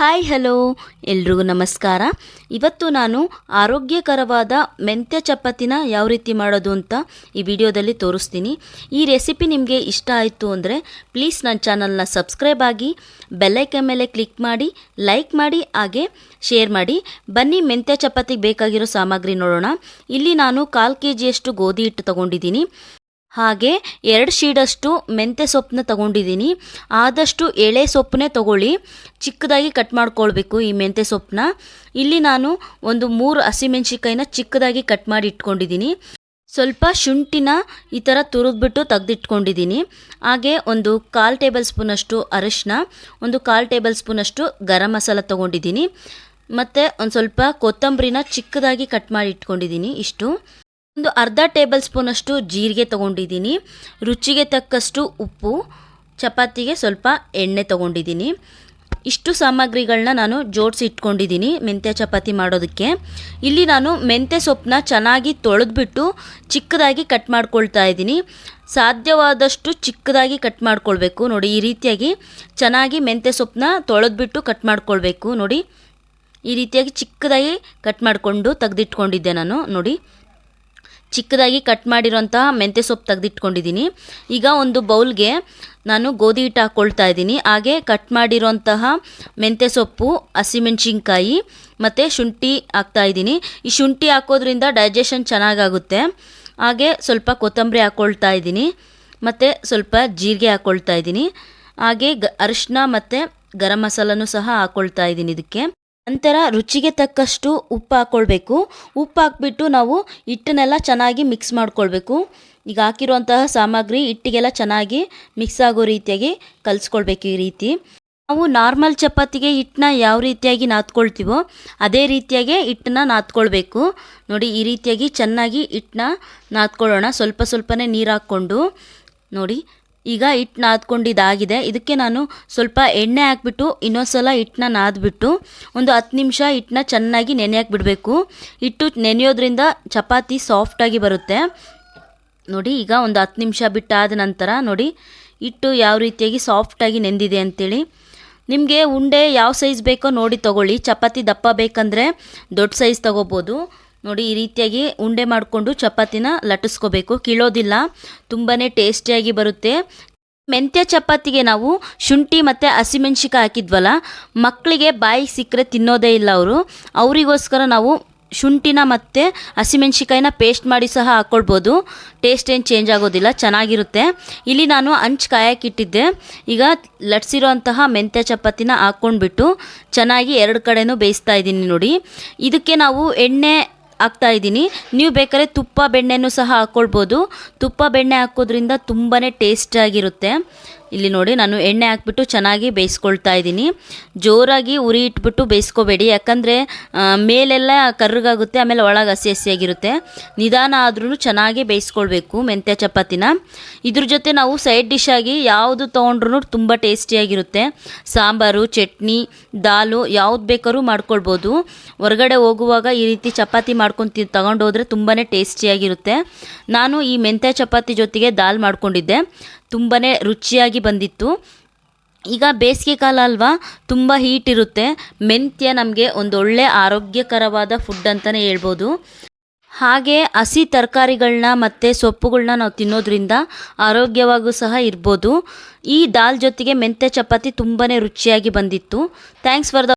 Hi, hello. ಎಲ್ರಿಗೂ ನಮಸ್ಕಾರ. ಇವತ್ತು ನಾನು ಆರೋಗ್ಯಕರವಾದ ಮೆಂತ್ಯ ಚಪಾತಿನ ಯಾವ ರೀತಿ ಮಾಡೋದು ಅಂತ ಈ ವಿಡಿಯೋದಲ್ಲಿ ತೋರಿಸ್ತೀನಿ. ಈ ರೆಸಿಪಿ ನಿಮಗೆ ಇಷ್ಟ ಆಯಿತು ಅಂದರೆ ಪ್ಲೀಸ್ ನನ್ನ ಚಾನಲ್ನ ಸಬ್ಸ್ಕ್ರೈಬ್ ಆಗಿ ಬೆಲ್ಲೈಕನ್ ಮೇಲೆ ಕ್ಲಿಕ್ ಮಾಡಿ, ಲೈಕ್ ಮಾಡಿ, ಹಾಗೆ ಶೇರ್ ಮಾಡಿ. ಬನ್ನಿ, ಮೆಂತ್ಯ ಚಪಾತಿಗೆ ಬೇಕಾಗಿರೋ ಸಾಮಗ್ರಿ ನೋಡೋಣ. ಇಲ್ಲಿ ನಾನು ಕಾಲು ಕೆ ಜಿಯಷ್ಟು ಗೋಧಿ ಹಿಟ್ಟು ತಗೊಂಡಿದ್ದೀನಿ. ಹಾಗೆ ಎರಡು ಶೀಡಷ್ಟು ಮೆಂತ್ಯ ಸೊಪ್ಪನ್ನ ತಗೊಂಡಿದ್ದೀನಿ. ಆದಷ್ಟು ಎಳೆ ಸೊಪ್ಪನ್ನೇ ತಗೊಳ್ಳಿ. ಚಿಕ್ಕದಾಗಿ ಕಟ್ ಮಾಡ್ಕೊಳ್ಬೇಕು ಈ ಮೆಂತ್ಯ ಸೊಪ್ಪನ್ನ. ಇಲ್ಲಿ ನಾನು ಒಂದು ಮೂರು ಹಸಿಮೆಣ್ಸಿಕಾಯಿನ ಚಿಕ್ಕದಾಗಿ ಕಟ್ ಮಾಡಿ ಇಟ್ಕೊಂಡಿದ್ದೀನಿ. ಸ್ವಲ್ಪ ಶುಂಠಿನ ಈ ಥರ ತುರಿದ್ಬಿಟ್ಟು ತೆಗೆದಿಟ್ಕೊಂಡಿದ್ದೀನಿ. ಹಾಗೆ ಒಂದು ಕಾಲು ಟೇಬಲ್ ಸ್ಪೂನಷ್ಟು ಅರಿಶಿನ ಒಂದು ಕಾಲು ಟೇಬಲ್ ಸ್ಪೂನಷ್ಟು ಗರಂ ಮಸಾಲ ತೊಗೊಂಡಿದ್ದೀನಿ. ಮತ್ತು ಒಂದು ಸ್ವಲ್ಪ ಕೊತ್ತಂಬರಿನ ಚಿಕ್ಕದಾಗಿ ಕಟ್ ಮಾಡಿ ಇಟ್ಕೊಂಡಿದ್ದೀನಿ ಇಷ್ಟು. ಒಂದು ಅರ್ಧ ಟೇಬಲ್ ಸ್ಪೂನಷ್ಟು ಜೀರಿಗೆ ತೊಗೊಂಡಿದ್ದೀನಿ. ರುಚಿಗೆ ತಕ್ಕಷ್ಟು ಉಪ್ಪು, ಚಪಾತಿಗೆ ಸ್ವಲ್ಪ ಎಣ್ಣೆ ತೊಗೊಂಡಿದ್ದೀನಿ. ಇಷ್ಟು ಸಾಮಗ್ರಿಗಳನ್ನ ನಾನು ಜೋಡಿಸಿ ಇಟ್ಕೊಂಡಿದ್ದೀನಿ ಮೆಂತ್ಯ ಚಪಾತಿ ಮಾಡೋದಕ್ಕೆ. ಇಲ್ಲಿ ನಾನು ಮೆಂತ್ಯ ಸೊಪ್ಪನ್ನ ಚೆನ್ನಾಗಿ ತೊಳೆದ್ಬಿಟ್ಟು ಚಿಕ್ಕದಾಗಿ ಕಟ್ ಮಾಡ್ಕೊಳ್ತಾ ಇದ್ದೀನಿ. ಸಾಧ್ಯವಾದಷ್ಟು ಚಿಕ್ಕದಾಗಿ ಕಟ್ ಮಾಡ್ಕೊಳ್ಬೇಕು. ನೋಡಿ, ಈ ರೀತಿಯಾಗಿ ಚೆನ್ನಾಗಿ ಮೆಂತ್ಯ ಸೊಪ್ಪನ್ನ ತೊಳೆದ್ಬಿಟ್ಟು ಕಟ್ ಮಾಡ್ಕೊಳ್ಬೇಕು. ನೋಡಿ, ಈ ರೀತಿಯಾಗಿ ಚಿಕ್ಕದಾಗಿ ಕಟ್ ಮಾಡಿಕೊಂಡು ತೆಗೆದಿಟ್ಕೊಂಡಿದ್ದೆ ನಾನು. ನೋಡಿ ಚಿಕ್ಕದಾಗಿ ಕಟ್ ಮಾಡಿರೋಂತಹ ಮೆಂತ್ಯ ಸೊಪ್ಪು ತೆಗೆದಿಟ್ಕೊಂಡಿದ್ದೀನಿ. ಈಗ ಒಂದು ಬೌಲ್ಗೆ ನಾನು ಗೋಧಿ ಹಿಟ್ಟು ಹಾಕ್ಕೊಳ್ತಾ ಇದ್ದೀನಿ. ಹಾಗೆ ಕಟ್ ಮಾಡಿರೋಂತಹ ಮೆಂತ್ಯ ಸೊಪ್ಪು, ಹಸಿಮೆಣ್ಸಿನ್ಕಾಯಿ ಮತ್ತು ಶುಂಠಿ ಹಾಕ್ತಾ ಇದ್ದೀನಿ. ಈ ಶುಂಠಿ ಹಾಕೋದ್ರಿಂದ ಡೈಜೆಷನ್ ಚೆನ್ನಾಗಾಗುತ್ತೆ. ಹಾಗೆ ಸ್ವಲ್ಪ ಕೊತ್ತಂಬರಿ ಹಾಕ್ಕೊಳ್ತಾ ಇದ್ದೀನಿ. ಮತ್ತು ಸ್ವಲ್ಪ ಜೀರಿಗೆ ಹಾಕ್ಕೊಳ್ತಾ ಇದ್ದೀನಿ. ಹಾಗೆ ಗ ಅರಿಶಿನ ಮತ್ತು ಗರಂ ಮಸಾಲನೂ ಸಹ ಹಾಕ್ಕೊಳ್ತಾ ಇದ್ದೀನಿ ಇದಕ್ಕೆ. ನಂತರ ರುಚಿಗೆ ತಕ್ಕಷ್ಟು ಉಪ್ಪು ಹಾಕ್ಕೊಳ್ಬೇಕು ಉಪ್ಪು ಹಾಕ್ಬಿಟ್ಟು ನಾವು ಹಿಟ್ಟನ್ನೆಲ್ಲ ಚೆನ್ನಾಗಿ ಮಿಕ್ಸ್ ಮಾಡ್ಕೊಳ್ಬೇಕು. ಈಗ ಹಾಕಿರುವಂತಹ ಸಾಮಗ್ರಿ ಹಿಟ್ಟಿಗೆಲ್ಲ ಚೆನ್ನಾಗಿ ಮಿಕ್ಸ್ ಆಗೋ ರೀತಿಯಾಗಿ ಕಲಿಸ್ಕೊಳ್ಬೇಕು ಈ ರೀತಿ. ನಾವು ನಾರ್ಮಲ್ ಚಪಾತಿಗೆ ಹಿಟ್ಟನ್ನ ಯಾವ ರೀತಿಯಾಗಿ ನಾದ್ಕೊಳ್ತೀವೋ ಅದೇ ರೀತಿಯಾಗಿ ಹಿಟ್ಟನ್ನ ನಾದ್ಕೊಳ್ಬೇಕು. ನೋಡಿ ಈ ರೀತಿಯಾಗಿ ಚೆನ್ನಾಗಿ ಹಿಟ್ಟನ್ನ ನಾದ್ಕೊಳ್ಳೋಣ. ಸ್ವಲ್ಪ ಸ್ವಲ್ಪನೇ ನೀರು ಹಾಕ್ಕೊಂಡು ನೋಡಿ ಈಗ ಹಿಟ್ಟು ನಾದ್ಕೊಂಡಿದ್ದಾಗಿದೆ ಇದಕ್ಕೆ ನಾನು ಸ್ವಲ್ಪ ಎಣ್ಣೆ ಹಾಕ್ಬಿಟ್ಟು ಇನ್ನೊಂದು ಸಲ ಹಿಟ್ಟನ್ನ ನಾದ್ಬಿಟ್ಟು, ಒಂದು ಹತ್ತು ನಿಮಿಷ ಹಿಟ್ಟನ್ನ ಚೆನ್ನಾಗಿ ನೆನೆಯಕ್ಕೆ ಬಿಡಬೇಕು ಹಿಟ್ಟು ನೆನೆಯೋದ್ರಿಂದ ಚಪಾತಿ ಸಾಫ್ಟಾಗಿ ಬರುತ್ತೆ. ನೋಡಿ, ಈಗ ಒಂದು ಹತ್ತು ನಿಮಿಷ ಬಿಟ್ಟಾದ ನಂತರ ನೋಡಿ, ಹಿಟ್ಟು ಯಾವ ರೀತಿಯಾಗಿ ಸಾಫ್ಟಾಗಿ ನೆಂದಿದೆ ಅಂತೇಳಿ. ನಿಮಗೆ ಉಂಡೆ ಯಾವ ಸೈಜ್ ಬೇಕೋ ನೋಡಿ ತಗೊಳ್ಳಿ. ಚಪಾತಿ ದಪ್ಪ ಬೇಕಂದರೆ ದೊಡ್ಡ ಸೈಜ್ ತಗೋಬೋದು. ನೋಡಿ, ಈ ರೀತಿಯಾಗಿ ಉಂಡೆ ಮಾಡಿಕೊಂಡು ಚಪಾತಿನ ಲಟ್ಟಿಸ್ಕೋಬೇಕು. ಕೀಳೋದಿಲ್ಲ ತುಂಬಾ ಟೇಸ್ಟಿಯಾಗಿ ಬರುತ್ತೆ. ಮೆಂತ್ಯ ಚಪಾತಿಗೆ ನಾವು ಶುಂಠಿ ಮತ್ತು ಹಸಿಮೆಣ್ಸಿಕಾಯಿ ಹಾಕಿದ್ವಲ್ಲ ಮಕ್ಕಳಿಗೆ ಬಾಯಿಗೆ ಸಿಕ್ಕರೆ ತಿನ್ನೋದೇ ಇಲ್ಲ ಅವರು. ಅವರಿಗೋಸ್ಕರ ನಾವು ಶುಂಠಿನ ಮತ್ತು ಹಸಿಮೆಣ್ಸಿಕಾಯಿನ ಪೇಸ್ಟ್ ಮಾಡಿ ಸಹ ಹಾಕ್ಕೊಳ್ಬೋದು ಟೇಸ್ಟ್ ಏನು ಚೇಂಜ್ ಆಗೋದಿಲ್ಲ, ಚೆನ್ನಾಗಿರುತ್ತೆ. ಇಲ್ಲಿ ನಾನು ಹಂಚು ಕಾಯಕ್ಕಿಟ್ಟಿದ್ದೆ ಈಗ ಲಟ್ಸಿರೋಂತಹ ಮೆಂತ್ಯ ಚಪಾತಿನ ಹಾಕ್ಕೊಂಡ್ಬಿಟ್ಟು ಚೆನ್ನಾಗಿ ಎರಡು ಕಡೆನೂ ಬೇಯಿಸ್ತಾ ಇದ್ದೀನಿ ನೋಡಿ. ಇದಕ್ಕೆ ನಾವು ಎಣ್ಣೆ ಹಾಕ್ತಾ ಇದ್ದೀನಿ. ನೀವು ಬೇಕಾದ್ರೆ ತುಪ್ಪ ಬೆಣ್ಣೆನೂ ಸಹ ಹಾಕ್ಕೊಳ್ಬೋದು ತುಪ್ಪ ಬೆಣ್ಣೆ ಹಾಕೋದ್ರಿಂದ ತುಂಬಾ ಟೇಸ್ಟಾಗಿರುತ್ತೆ ಇಲ್ಲಿ ನೋಡಿ ನಾನು ಎಣ್ಣೆ ಹಾಕ್ಬಿಟ್ಟು ಚೆನ್ನಾಗಿ ಬೇಯಿಸ್ಕೊಳ್ತಾ ಇದ್ದೀನಿ. ಜೋರಾಗಿ ಉರಿ ಇಟ್ಬಿಟ್ಟು ಬೇಯಿಸ್ಕೋಬೇಡಿ. ಯಾಕಂದರೆ ಮೇಲೆಲ್ಲ ಕರ್ರಗಾಗುತ್ತೆ, ಆಮೇಲೆ ಒಳಗೆ ಹಸಿ ಹಸಿಯಾಗಿರುತ್ತೆ. ನಿಧಾನ ಆದ್ರೂ ಚೆನ್ನಾಗಿ ಬೇಯಿಸ್ಕೊಳ್ಬೇಕು ಮೆಂತ್ಯ ಚಪಾತಿನ. ಇದ್ರ ಜೊತೆ ನಾವು ಸೈಡ್ ಡಿಶ್ ಆಗಿ ಯಾವುದು ತೊಗೊಂಡ್ರು ತುಂಬ ಟೇಸ್ಟಿಯಾಗಿರುತ್ತೆ. ಸಾಂಬಾರು, ಚಟ್ನಿ, ದಾಲು ಯಾವ್ದು ಬೇಕಾದ್ರೂ ಮಾಡ್ಕೊಳ್ಬೋದು. ಹೊರಗಡೆ ಹೋಗುವಾಗ ಈ ರೀತಿ ಚಪಾತಿ ಮಾಡ್ಕೊಂಡು ತಗೊಂಡು ತಗೊಂಡೋದ್ರೆ ತುಂಬಾ ಟೇಸ್ಟಿಯಾಗಿರುತ್ತೆ. ನಾನು ಈ ಮೆಂತ್ಯ ಚಪಾತಿ ಜೊತೆಗೆ ದಾಲ್ ಮಾಡ್ಕೊಂಡಿದ್ದೆ. ತುಂಬಾ ರುಚಿಯಾಗಿ ಬಂದಿತ್ತು. ಈಗ ಬೇಸಿಗೆ ಕಾಲ ಅಲ್ವಾ, ತುಂಬ ಹೀಟ್ ಇರುತ್ತೆ. ಮೆಂತ್ಯ ನಮಗೆ ಒಂದೊಳ್ಳೆ ಆರೋಗ್ಯಕರವಾದ ಫುಡ್ ಅಂತಲೇ ಹೇಳ್ಬೋದು. ಹಾಗೆ ಹಸಿ ತರಕಾರಿಗಳನ್ನ ಮತ್ತು ಸೊಪ್ಪುಗಳನ್ನ ನಾವು ತಿನ್ನೋದ್ರಿಂದ ಆರೋಗ್ಯವಾಗೂ ಸಹ ಇರ್ಬೋದು. ಈ ದಾಲ್ ಜೊತೆಗೆ ಮೆಂತ್ಯ ಚಪಾತಿ ತುಂಬಾ ರುಚಿಯಾಗಿ ಬಂದಿತ್ತು. Thanks for